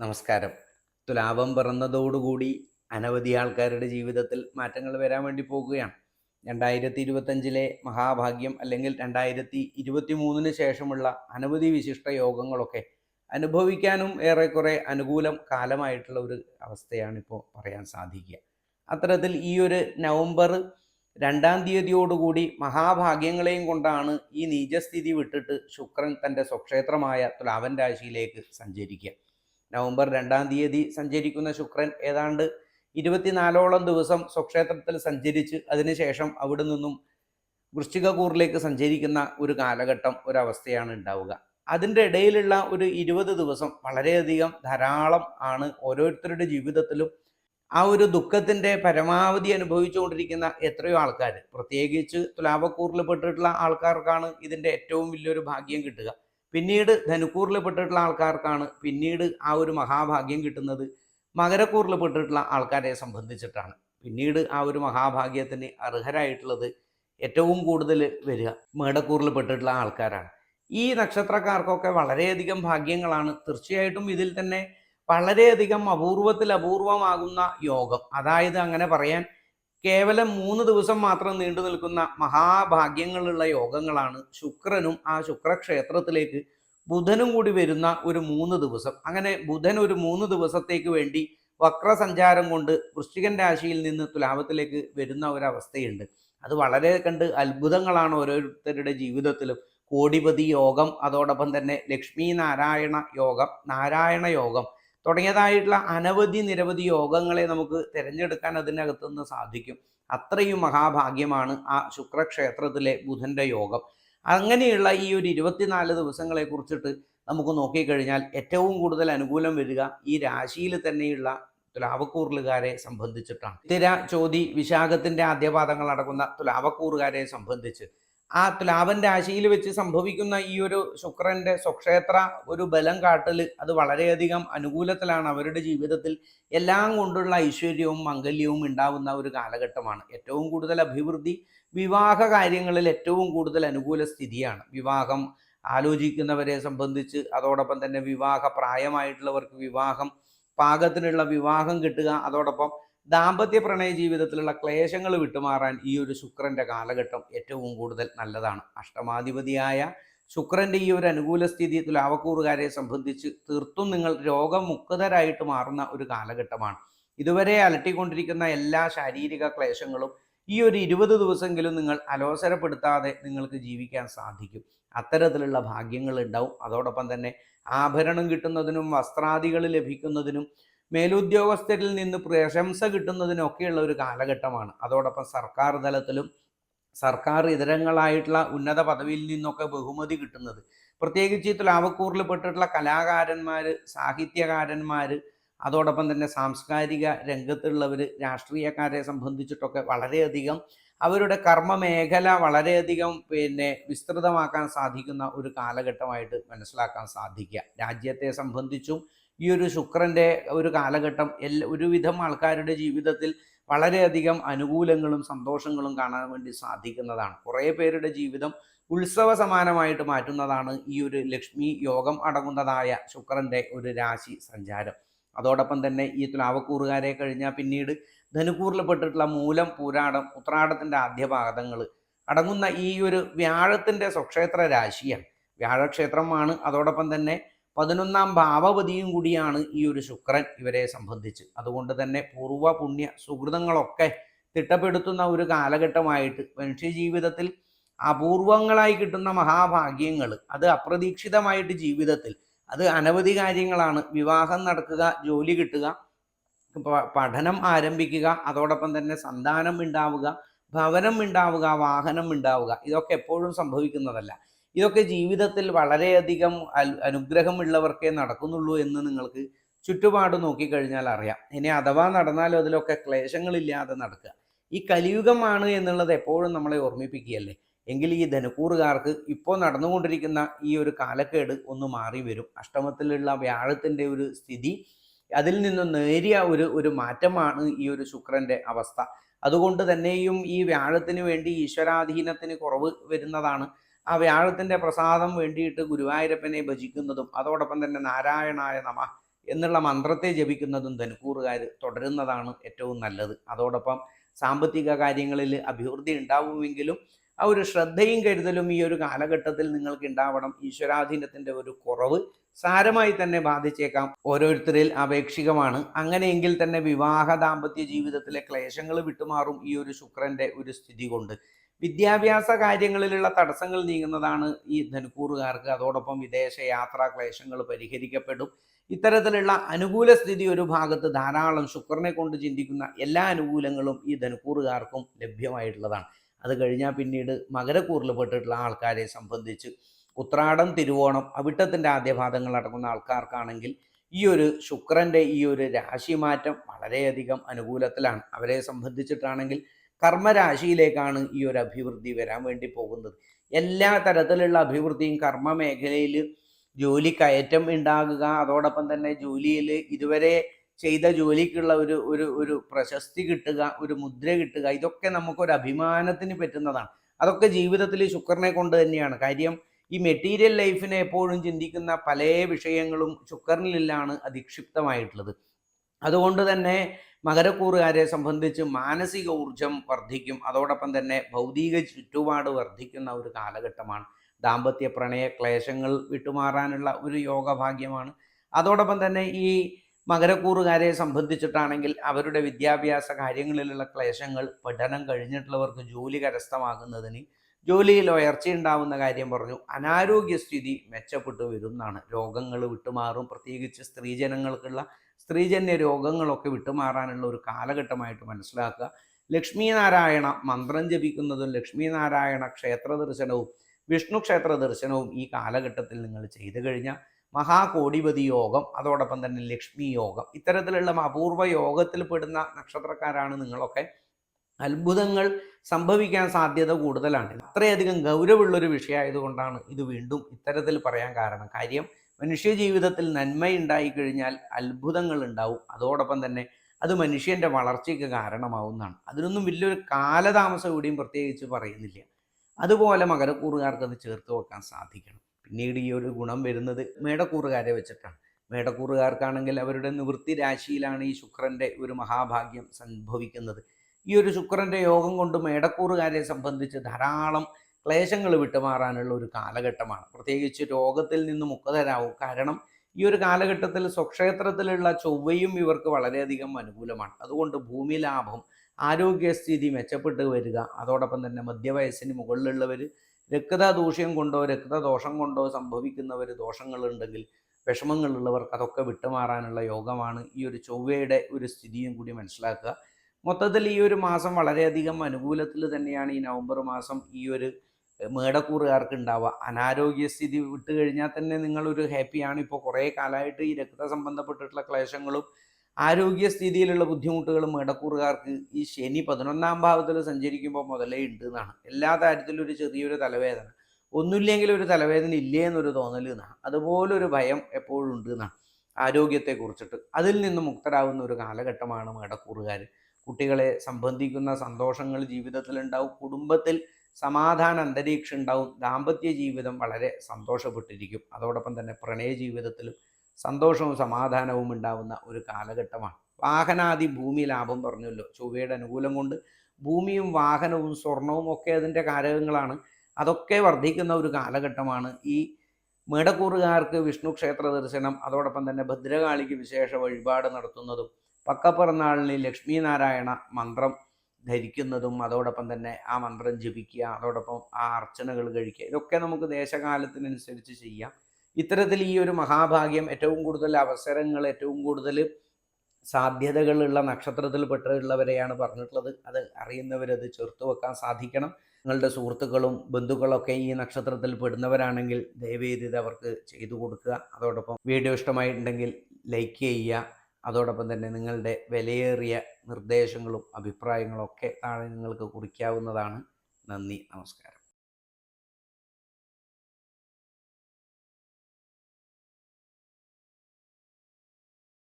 നമസ്കാരം. തുലാഭം പിറന്നതോടുകൂടി അനവധി ആൾക്കാരുടെ ജീവിതത്തിൽ മാറ്റങ്ങൾ വരാൻ വേണ്ടി പോകുകയാണ്. രണ്ടായിരത്തി ഇരുപത്തഞ്ചിലെ മഹാഭാഗ്യം അല്ലെങ്കിൽ രണ്ടായിരത്തി ഇരുപത്തി മൂന്നിന് ശേഷമുള്ള അനവധി വിശിഷ്ട യോഗങ്ങളൊക്കെ അനുഭവിക്കാനും ഏറെക്കുറെ അനുകൂലം കാലമായിട്ടുള്ള ഒരു അവസ്ഥയാണ് ഇപ്പോൾ പറയാൻ സാധിക്കുക. അത്തരത്തിൽ ഈ ഒരു നവംബർ രണ്ടാം തീയതിയോടുകൂടി മഹാഭാഗ്യങ്ങളെയും കൊണ്ടാണ് ഈ നീചസ്ഥിതി വിട്ടിട്ട് ശുക്രൻ തന്റെ സ്വക്ഷേത്രമായ തുലാവൻ രാശിയിലേക്ക് സഞ്ചരിക്കുക. നവംബർ രണ്ടാം തീയതി സഞ്ചരിക്കുന്ന ശുക്രൻ ഏതാണ്ട് ഇരുപത്തിനാലോളം ദിവസം സ്വക്ഷേത്രത്തിൽ സഞ്ചരിച്ച് അതിനുശേഷം അവിടെ നിന്നും വൃശ്ചികകൂറിലേക്ക് സഞ്ചരിക്കുന്ന ഒരു കാലഘട്ടം ഒരവസ്ഥയാണ് ഉണ്ടാവുക. അതിന്റെ ഇടയിലുള്ള ഒരു ഇരുപത് ദിവസം വളരെയധികം ധാരാളം ആണ് ഓരോരുത്തരുടെ ജീവിതത്തിലും ആ ഒരു ദുഃഖത്തിന്റെ പരമാവധി അനുഭവിച്ചുകൊണ്ടിരിക്കുന്ന എത്രയോ ആൾക്കാർ പ്രത്യേകിച്ച് തുലാവക്കൂറിൽ പെട്ടിട്ടുള്ള ആൾക്കാർക്കാണ് ഇതിന്റെ ഏറ്റവും വലിയൊരു ഭാഗ്യം കിട്ടുക. പിന്നീട് ധനുക്കൂറിൽ പെട്ടിട്ടുള്ള ആൾക്കാർക്കാണ് പിന്നീട് ആ ഒരു മഹാഭാഗ്യം കിട്ടുന്നത്. മകരക്കൂറിൽ പെട്ടിട്ടുള്ള ആൾക്കാരെ സംബന്ധിച്ചിട്ടാണ്. പിന്നീട് ആ ഒരു മഹാഭാഗ്യത്തിന് അർഹരായിട്ടുള്ളത് ഏറ്റവും കൂടുതൽ വരിക മേടക്കൂറിൽ പെട്ടിട്ടുള്ള ആൾക്കാരാണ്. ഈ നക്ഷത്രക്കാർക്കൊക്കെ വളരെയധികം ഭാഗ്യങ്ങളാണ്. തീർച്ചയായിട്ടും ഇതിൽ തന്നെ വളരെയധികം അപൂർവത്തിൽ അപൂർവമാകുന്ന യോഗം. അതായത് അങ്ങനെ പറയാൻ കേവലം മൂന്ന് ദിവസം മാത്രം നീണ്ടു നിൽക്കുന്ന മഹാഭാഗ്യങ്ങളുള്ള യോഗങ്ങളാണ് ശുക്രനും ആ ശുക്രക്ഷേത്രത്തിലേക്ക് ബുധനും കൂടി വരുന്ന ഒരു മൂന്ന് ദിവസം. അങ്ങനെ ബുധൻ ഒരു മൂന്ന് ദിവസത്തേക്ക് വേണ്ടി വക്രസഞ്ചാരം കൊണ്ട് വൃശ്ചികൻ രാശിയിൽ നിന്ന് തുലാഭത്തിലേക്ക് വരുന്ന ഒരവസ്ഥയുണ്ട്. അത് വളരെ കണ്ട് അത്ഭുതങ്ങളാണ് ഓരോരുത്തരുടെ ജീവിതത്തിലും. കോടിപതി യോഗം അതോടൊപ്പം തന്നെ ലക്ഷ്മി നാരായണ യോഗം നാരായണ യോഗം തുടങ്ങിയതായിട്ടുള്ള അനവധി നിരവധി യോഗങ്ങളെ നമുക്ക് തിരഞ്ഞെടുക്കാൻ അതിനകത്തു നിന്ന് സാധിക്കും. അത്രയും മഹാഭാഗ്യമാണ് ആ ശുക്രക്ഷേത്രത്തിലെ ബുധന്റെ യോഗം. അങ്ങനെയുള്ള ഈ ഒരു ഇരുപത്തിനാല് ദിവസങ്ങളെ കുറിച്ചിട്ട് നമുക്ക് നോക്കിക്കഴിഞ്ഞാൽ ഏറ്റവും കൂടുതൽ അനുകൂലം വരിക ഈ രാശിയിൽ തന്നെയുള്ള തുലാവക്കൂറിലുകാരെ സംബന്ധിച്ചിട്ടാണ്. തിര ചോതി വിശാഖത്തിന്റെ ആദ്യപാദങ്ങൾ അടങ്ങുന്ന തുലാവക്കൂറുകാരെ സംബന്ധിച്ച് ആ തുലാവൻ രാശിയിൽ വെച്ച് സംഭവിക്കുന്ന ഈ ഒരു ശുക്രന്റെ സ്വക്ഷേത്ര ഒരു ബലം കാട്ടൽ അത് വളരെയധികം അനുകൂലത്തിലാണ് അവരുടെ ജീവിതത്തിൽ. എല്ലാം കൊണ്ടുള്ള ഐശ്വര്യവും മംഗല്യവും ഉണ്ടാവുന്ന ഒരു കാലഘട്ടമാണ്. ഏറ്റവും കൂടുതൽ അഭിവൃദ്ധി വിവാഹ കാര്യങ്ങളിൽ ഏറ്റവും കൂടുതൽ അനുകൂല സ്ഥിതിയാണ്. വിവാഹം ആലോചിക്കുന്നവരെ സംബന്ധിച്ച് അതോടൊപ്പം തന്നെ വിവാഹ പ്രായമായിട്ടുള്ളവർക്ക് വിവാഹം പാകത്തിനുള്ള വിവാഹം കിട്ടുക അതോടൊപ്പം ദാമ്പത്യ പ്രണയ ജീവിതത്തിലുള്ള ക്ലേശങ്ങൾ വിട്ടുമാറാൻ ഈ ഒരു ശുക്രന്റെ കാലഘട്ടം ഏറ്റവും കൂടുതൽ നല്ലതാണ്. അഷ്ടമാധിപതിയായ ശുക്രന്റെ ഈ ഒരു അനുകൂല സ്ഥിതി തുലാവക്കൂറുകാരെ സംബന്ധിച്ച് തീർത്തും നിങ്ങൾ രോഗമുക്തരായിട്ട് മാറുന്ന ഒരു കാലഘട്ടമാണ്. ഇതുവരെ അലട്ടിക്കൊണ്ടിരിക്കുന്ന എല്ലാ ശാരീരിക ക്ലേശങ്ങളും ഈ ഒരു ഇരുപത് ദിവസമെങ്കിലും നിങ്ങൾ അലോസരപ്പെടുത്താതെ നിങ്ങൾക്ക് ജീവിക്കാൻ സാധിക്കും. അത്തരത്തിലുള്ള ഭാഗ്യങ്ങൾ ഉണ്ടാവും. അതോടൊപ്പം തന്നെ ആഭരണം കിട്ടുന്നതിനും വസ്ത്രാദികൾ ലഭിക്കുന്നതിനും മേലുദ്യോഗസ്ഥരിൽ നിന്ന് പ്രശംസ കിട്ടുന്നതിനൊക്കെയുള്ള ഒരു കാലഘട്ടമാണ്. അതോടൊപ്പം സർക്കാർ തലത്തിലും സർക്കാർ ഇതരങ്ങളായിട്ടുള്ള ഉന്നത പദവിയിൽ നിന്നൊക്കെ ബഹുമതി കിട്ടുന്നത്. പ്രത്യേകിച്ച് തുലാവക്കൂറിൽ പെട്ടിട്ടുള്ള കലാകാരന്മാർ സാഹിത്യകാരന്മാർ അതോടൊപ്പം തന്നെ സാംസ്കാരിക രംഗത്തുള്ളവർ രാഷ്ട്രീയക്കാരെ സംബന്ധിച്ചിട്ടൊക്കെ വളരെയധികം അവരുടെ കർമ്മ മേഖല വളരെയധികം പിന്നെ വിസ്തൃതമാക്കാൻ സാധിക്കുന്ന ഒരു കാലഘട്ടമായിട്ട് മനസ്സിലാക്കാൻ സാധിക്കുക. രാജ്യത്തെ സംബന്ധിച്ചും ഈ ഒരു ശുക്രന്റെ ഒരു കാലഘട്ടം എല്ലാ ഒരുവിധം ആൾക്കാരുടെ ജീവിതത്തിൽ വളരെയധികം അനുകൂലങ്ങളും സന്തോഷങ്ങളും കാണാൻ വേണ്ടി സാധിക്കുന്നതാണ്. കുറേ പേരുടെ ജീവിതം ഉത്സവ സമാനമായിട്ട് മാറ്റുന്നതാണ് ഈ ഒരു ലക്ഷ്മി യോഗം അടങ്ങുന്നതായ ശുക്രന്റെ ഒരു രാശി സഞ്ചാരം. അതോടൊപ്പം തന്നെ ഈ തുലാവക്കൂറുകാരെ കഴിഞ്ഞാൽ പിന്നീട് ധനുക്കൂറിൽ പെട്ടിട്ടുള്ള മൂലം പൂരാടം ഉത്രാടത്തിന്റെ ആദ്യപാദങ്ങൾ അടങ്ങുന്ന ഈ ഒരു വ്യാഴത്തിന്റെ സ്വക്ഷേത്ര രാശിയാണ്. വ്യാഴക്ഷേത്രമാണ്. അതോടൊപ്പം തന്നെ പതിനൊന്നാം ഭാവപതിയും കൂടിയാണ് ഈ ഒരു ശുക്രൻ ഇവരെ സംബന്ധിച്ച്. അതുകൊണ്ട് തന്നെ പൂർവ പുണ്യ സുഹൃതങ്ങളൊക്കെ തിട്ടപ്പെടുത്തുന്ന ഒരു കാലഘട്ടമായിട്ട് മനുഷ്യജീവിതത്തിൽ അപൂർവങ്ങളായി കിട്ടുന്ന മഹാഭാഗ്യങ്ങൾ അത് അപ്രതീക്ഷിതമായിട്ട് ജീവിതത്തിൽ അത് അനവധി കാര്യങ്ങളാണ്. വിവാഹം നടക്കുക ജോലി കിട്ടുക പഠനം ആരംഭിക്കുക അതോടൊപ്പം തന്നെ സന്താനം ഉണ്ടാവുക ഭവനം ഉണ്ടാവുക വാഹനം ഉണ്ടാവുക ഇതൊക്കെ എപ്പോഴും സംഭവിക്കുന്നതല്ല. ഇതൊക്കെ ജീവിതത്തിൽ വളരെയധികം അനുഗ്രഹമുള്ളവർക്കേ നടക്കുന്നുള്ളൂ എന്ന് നിങ്ങൾക്ക് ചുറ്റുപാട് നോക്കിക്കഴിഞ്ഞാൽ അറിയാം. ഇനി അഥവാ നടന്നാലും അതിലൊക്കെ ക്ലേശങ്ങളില്ലാതെ നടക്കുക. ഈ കലിയുഗമാണ് എന്നുള്ളത് എപ്പോഴും നമ്മളെ ഓർമ്മിപ്പിക്കുകയല്ലേ? എങ്കിൽ ഈ ധനുക്കൂറുകാർക്ക് ഇപ്പോൾ നടന്നുകൊണ്ടിരിക്കുന്ന ഈ ഒരു കാലക്കേട് ഒന്ന് മാറി വരും. അഷ്ടമത്തിലുള്ള വ്യാഴത്തിന്റെ ഒരു സ്ഥിതി അതിൽ നിന്ന് നേരിയ ഒരു ഒരു മാറ്റമാണ് ഈ ഒരു ശുക്രന്റെ അവസ്ഥ. അതുകൊണ്ട് തന്നെയും ഈ വ്യാഴത്തിന് വേണ്ടി ഈശ്വരാധീനത്തിന് കുറവ് വരുന്നതാണ് ആ വ്യാഴത്തിന്റെ പ്രസാദം വേണ്ടിയിട്ട് ഗുരുവായൂരപ്പനെ ഭജിക്കുന്നതും അതോടൊപ്പം തന്നെ നാരായണായ നമ എന്നുള്ള മന്ത്രത്തെ ജപിക്കുന്നതും ധനുക്കൂറുകാർ തുടരുന്നതാണ് ഏറ്റവും നല്ലത്. അതോടൊപ്പം സാമ്പത്തിക കാര്യങ്ങളിൽ അഭിവൃദ്ധി ഉണ്ടാവുമെങ്കിലും ആ ഒരു ശ്രദ്ധയും കരുതലും ഈ ഒരു കാലഘട്ടത്തിൽ നിങ്ങൾക്ക് ഉണ്ടാവണം. ഈശ്വരാധീനത്തിന്റെ ഒരു കുറവ് സാരമായി തന്നെ ബാധിച്ചേക്കാം. ഓരോരുത്തരിൽ അപേക്ഷികമാണ്. അങ്ങനെയെങ്കിൽ തന്നെ വിവാഹ ദാമ്പത്യ ജീവിതത്തിലെ ക്ലേശങ്ങൾ വിട്ടുമാറും ഈ ഒരു ശുക്രന്റെ ഒരു സ്ഥിതി കൊണ്ട്. വിദ്യാഭ്യാസ കാര്യങ്ങളിലുള്ള തടസ്സങ്ങൾ നീങ്ങുന്നതാണ് ഈ ധനുക്കൂറുകാർക്ക്. അതോടൊപ്പം വിദേശ യാത്രാ ക്ലേശങ്ങൾ പരിഹരിക്കപ്പെടും. ഇത്തരത്തിലുള്ള അനുകൂല സ്ഥിതി ഒരു ഭാഗത്ത് ധാരാളം ശുക്രനെ കൊണ്ട് ചിന്തിക്കുന്ന എല്ലാ അനുകൂലങ്ങളും ഈ ധനുക്കൂറുകാർക്കും ലഭ്യമായിട്ടുള്ളതാണ്. അത് കഴിഞ്ഞാൽ പിന്നീട് മകരക്കൂറിൽ പെട്ടിട്ടുള്ള ആൾക്കാരെ സംബന്ധിച്ച് ഉത്രാടം തിരുവോണം അവിട്ടത്തിന്റെ ആദ്യപാദങ്ങൾ അടങ്ങുന്ന ആൾക്കാർക്കാണെങ്കിൽ ഈ ഒരു ശുക്രന്റെ ഈ ഒരു രാശിമാറ്റം വളരെയധികം അനുകൂലത്തിലാണ്. അവരെ സംബന്ധിച്ചിട്ടാണെങ്കിൽ കർമ്മരാശിയിലേക്കാണ് ഈ ഒരു അഭിവൃദ്ധി വരാൻ വേണ്ടി പോകുന്നത്. എല്ലാ തരത്തിലുള്ള അഭിവൃദ്ധിയും കർമ്മ മേഖലയിൽ ജോലി കയറ്റം ഉണ്ടാകുക അതോടൊപ്പം തന്നെ ജോലിയിൽ ഇതുവരെ ചെയ്ത ജോലിക്കുള്ള ഒരു ഒരു ഒരു പ്രശസ്തി കിട്ടുക ഒരു മുദ്ര കിട്ടുക ഇതൊക്കെ നമുക്കൊരു അഭിമാനത്തിന് പറ്റുന്നതാണ്. അതൊക്കെ ജീവിതത്തിൽ ശുക്രനെ കൊണ്ട് തന്നെയാണ്. കാര്യം ഈ മെറ്റീരിയൽ ലൈഫിനെ എപ്പോഴും ചിന്തിക്കുന്ന പല വിഷയങ്ങളും ശുക്രനിലാണ് അധിക്ഷിപ്തമായിട്ടുള്ളത്. അതുകൊണ്ട് തന്നെ മകരക്കൂറുകാരെ സംബന്ധിച്ച് മാനസിക ഊർജം വർദ്ധിക്കും. അതോടൊപ്പം തന്നെ ഭൗതിക ചുറ്റുപാട് വർദ്ധിക്കുന്ന ഒരു കാലഘട്ടമാണ്. ദാമ്പത്യ പ്രണയ ക്ലേശങ്ങൾ വിട്ടുമാറാനുള്ള ഒരു യോഗഭാഗ്യമാണ്. അതോടൊപ്പം തന്നെ ഈ മകരക്കൂറുകാരെ സംബന്ധിച്ചിട്ടാണെങ്കിൽ അവരുടെ വിദ്യാഭ്യാസ കാര്യങ്ങളിലുള്ള ക്ലേശങ്ങൾ പഠനം കഴിഞ്ഞിട്ടുള്ളവർക്ക് ജോലി കരസ്ഥമാകുന്നതിന് ജോലിയിൽ ഉയർച്ചയുണ്ടാവുന്ന കാര്യം പറഞ്ഞു. അനാരോഗ്യസ്ഥിതി മെച്ചപ്പെട്ടു വരുന്നതാണ്. രോഗങ്ങൾ വിട്ടുമാറും. പ്രത്യേകിച്ച് സ്ത്രീജനങ്ങൾക്കുള്ള സ്ത്രീജന്യ രോഗങ്ങളൊക്കെ വിട്ടുമാറാനുള്ള ഒരു കാലഘട്ടമായിട്ട് മനസ്സിലാക്കുക. ലക്ഷ്മീനാരായണ മന്ത്രം ജപിക്കുന്നതും ലക്ഷ്മീനാരായണ ക്ഷേത്ര ദർശനവും വിഷ്ണു ക്ഷേത്ര ദർശനവും ഈ കാലഘട്ടത്തിൽ നിങ്ങൾ ചെയ്തു കഴിഞ്ഞാൽ മഹാകോടിപതി യോഗം അതോടൊപ്പം തന്നെ ലക്ഷ്മി യോഗം ഇത്തരത്തിലുള്ള അപൂർവ യോഗത്തിൽ പെടുന്ന നക്ഷത്രക്കാരാണ് നിങ്ങളൊക്കെ. അത്ഭുതങ്ങൾ സംഭവിക്കാൻ സാധ്യത കൂടുതലാണ്. അത്രയധികം ഗൗരവമുള്ളൊരു വിഷയമായതുകൊണ്ടാണ് ഇത് വീണ്ടും ഇത്തരത്തിൽ പറയാൻ കാരണം. കാര്യം മനുഷ്യ ജീവിതത്തിൽ നന്മയുണ്ടായി കഴിഞ്ഞാൽ അത്ഭുതങ്ങൾ ഉണ്ടാവും അതോടൊപ്പം തന്നെ അത് മനുഷ്യന്റെ വളർച്ചയ്ക്ക് കാരണമാവുന്നതാണ്. അതിനൊന്നും വലിയൊരു കാലതാമസം ഇവിടെയും പ്രത്യേകിച്ച് പറയുന്നില്ല. അതുപോലെ മകരക്കൂറുകാർക്ക് അത് ചേർത്ത് വെക്കാൻ സാധിക്കണം. പിന്നീട് ഈ ഒരു ഗുണം വരുന്നത് മേടക്കൂറുകാരെ വെച്ചിട്ടാണ്. മേടക്കൂറുകാർക്കാണെങ്കിൽ അവരുടെ നിവൃത്തി രാശിയിലാണ് ഈ ശുക്രന്റെ ഒരു മഹാഭാഗ്യം സംഭവിക്കുന്നത്. ഈ ഒരു ശുക്രന്റെ യോഗം കൊണ്ട് മേടക്കൂറുകാരെ സംബന്ധിച്ച് ധാരാളം ക്ലേശങ്ങൾ വിട്ടുമാറാനുള്ള ഒരു കാലഘട്ടമാണ്. പ്രത്യേകിച്ച് രോഗത്തിൽ നിന്ന് മുക്തരാവും. കാരണം ഈ ഒരു കാലഘട്ടത്തിൽ സ്വക്ഷേത്രത്തിലുള്ള ചൊവ്വയും ഇവർക്ക് വളരെയധികം അനുകൂലമാണ്. അതുകൊണ്ട് ഭൂമി ലാഭം ആരോഗ്യസ്ഥിതി മെച്ചപ്പെട്ട് വരിക അതോടൊപ്പം തന്നെ മധ്യവയസ്സിന് മുകളിലുള്ളവർ രക്തദൂഷ്യം കൊണ്ടോ രക്തദോഷം കൊണ്ടോ സംഭവിക്കുന്നവർ ദോഷങ്ങളുണ്ടെങ്കിൽ വിഷമങ്ങളുള്ളവർക്ക് അതൊക്കെ വിട്ടുമാറാനുള്ള യോഗമാണ് ഈ ഒരു ചൊവ്വയുടെ ഒരു സ്ഥിതിയും കൂടി മനസ്സിലാക്കുക. മൊത്തത്തിൽ ഈ ഒരു മാസം വളരെയധികം അനുകൂലത്തിൽ തന്നെയാണ് ഈ നവംബർ മാസം ഈ ഒരു മേടക്കൂറുകാർക്ക് ഉണ്ടാവുക അനാരോഗ്യസ്ഥിതി വിട്ട് കഴിഞ്ഞാൽ തന്നെ നിങ്ങളൊരു ഹാപ്പിയാണ്. ഇപ്പോൾ കുറേ കാലമായിട്ട് ഈ രക്ത സംബന്ധപ്പെട്ടിട്ടുള്ള ക്ലേശങ്ങളും ആരോഗ്യസ്ഥിതിയിലുള്ള ബുദ്ധിമുട്ടുകളും മേടക്കൂറുകാർക്ക് ഈ ശനി പതിനൊന്നാം ഭാവത്തിൽ സഞ്ചരിക്കുമ്പോൾ മുതലേ ഉണ്ട് എന്നാണ് എല്ലാ കാര്യത്തിലും ഒരു ചെറിയൊരു തലവേദന. ഒന്നുമില്ലെങ്കിൽ ഒരു തലവേദന ഇല്ലേ എന്നൊരു തോന്നൽ എന്നാണ്. അതുപോലെ ഒരു ഭയം എപ്പോഴും ഉണ്ട് എന്നാണ് ആരോഗ്യത്തെ കുറിച്ചിട്ട് അതിൽ നിന്ന് മുക്തരാകുന്ന ഒരു കാലഘട്ടമാണ് മേടക്കൂറുകാർ. കുട്ടികളെ സംബന്ധിക്കുന്ന സന്തോഷങ്ങൾ ജീവിതത്തിൽ ഉണ്ടാവും കുടുംബത്തിൽ സമാധാന അന്തരീക്ഷം ഉണ്ടാവും. ദാമ്പത്യ ജീവിതം വളരെ സന്തോഷപ്പെട്ടിരിക്കും. അതോടൊപ്പം തന്നെ പ്രണയ ജീവിതത്തിലും സന്തോഷവും സമാധാനവും ഉണ്ടാവുന്ന ഒരു കാലഘട്ടമാണ്. വാഹനാദി ഭൂമി ലാഭം പറഞ്ഞല്ലോ. ചൊവ്വയുടെ അനുകൂലം കൊണ്ട് ഭൂമിയും വാഹനവും സ്വർണവും ഒക്കെ അതിന്റെ കാരകങ്ങളാണ്. അതൊക്കെ വർദ്ധിക്കുന്ന ഒരു കാലഘട്ടമാണ്. ഈ മേടക്കൂറുകാർക്ക് വിഷ്ണു ക്ഷേത്ര ദർശനം അതോടൊപ്പം തന്നെ ഭദ്രകാളിക്ക് വിശേഷ വഴിപാട് നടത്തുന്നതും പക്കപ്പിറന്നാളിന് ലക്ഷ്മീനാരായണ മന്ത്രം ധരിക്കുന്നതും അതോടൊപ്പം തന്നെ ആ മന്ത്രം ജപിക്കുക അതോടൊപ്പം ആ അർച്ചനകൾ കഴിക്കുക ഇതൊക്കെ നമുക്ക് ദേശകാലത്തിനനുസരിച്ച് ചെയ്യാം. ഇത്തരത്തിൽ ഈ ഒരു മഹാഭാഗ്യം ഏറ്റവും കൂടുതൽ അവസരങ്ങൾ ഏറ്റവും കൂടുതൽ സാധ്യതകളുള്ള നക്ഷത്രത്തിൽ പെട്ടുള്ളവരെയാണ് പറഞ്ഞിട്ടുള്ളത്. അത് അറിയുന്നവരത് ചേർത്ത് വെക്കാൻ സാധിക്കണം. നിങ്ങളുടെ സുഹൃത്തുക്കളും ബന്ധുക്കളൊക്കെ ഈ നക്ഷത്രത്തിൽ പെടുന്നവരാണെങ്കിൽ ദയവേത് ഇത് അവർക്ക് ചെയ്തു കൊടുക്കുക. അതോടൊപ്പം വീഡിയോ ഇഷ്ടമായിട്ടുണ്ടെങ്കിൽ ലൈക്ക് ചെയ്യുക അതോടൊപ്പം തന്നെ നിങ്ങളുടെ വിലയേറിയ നിർദ്ദേശങ്ങളും അഭിപ്രായങ്ങളും ഒക്കെ താഴെ നിങ്ങൾക്ക് കുറിക്കാവുന്നതാണ്. നന്ദി നമസ്കാരം.